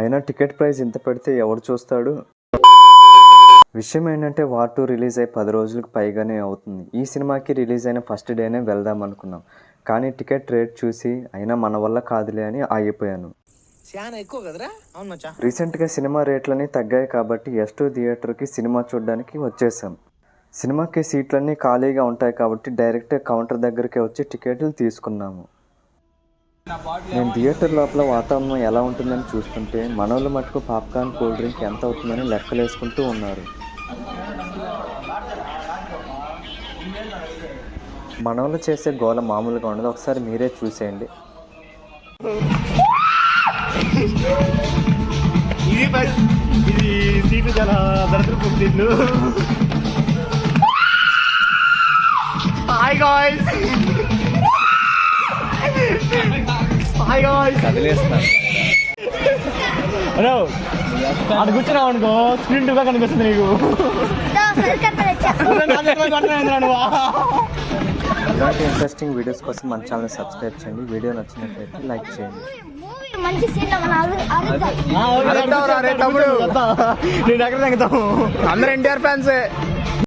అయినా ticket price ఇంత పెడితే ఎవడు చూస్తాడు? విషయం ఏంటంటే వార్ టూ రిలీజ్ అయ్యి పది రోజులకు పైగానే అవుతుంది. ఈ సినిమాకి రిలీజ్ అయిన ఫస్ట్ డేనే వెళ్దాం అనుకున్నాం. కానీ టికెట్ రేట్ చూసి అయినా మన వల్ల కాదులే అని ఆగిపోయాను. చాలా ఎక్కువ కదరా? అవును మచ్చా. రీసెంట్గా సినిమా రేట్లన్నీ తగ్గాయి కాబట్టి ఎస్ టూ థియేటర్కి సినిమా చూడడానికి వచ్చేసాం. సినిమాకి సీట్లన్నీ ఖాళీగా ఉంటాయి కాబట్టి డైరెక్ట్ కౌంటర్ దగ్గరికి వచ్చి టికెట్లు తీసుకున్నాము. నేను థియేటర్ లోపల వాతావరణం ఎలా ఉంటుందని చూస్తుంటే మనోళ్ళు మటుకు పాప్కార్న్ కూల్ డ్రింక్ ఎంత అవుతుందని లెక్కలేసుకుంటూ ఉన్నారు. మనోళ్ళు చేసే గోల మామూలుగా ఉండదు. ఒకసారి మీరే చూసేయండి. ఇది చాలా hi guys hi guys hello అది కూర్చున్నావు అనుకో స్క్రీన్ టూగా కనిపిస్తుంది నీకు ఇలాంటి ఇంట్రెస్టింగ్ వీడియోస్ కోసం మన ఛానల్ సబ్స్క్రైబ్ చేయండి వీడియో నచ్చినట్లయితే లైక్ చేయండి మూవీ మంచి నేను ఎక్కడ తగ్గుతాము అందరు ఎన్టీఆర్ ఫ్యాన్సే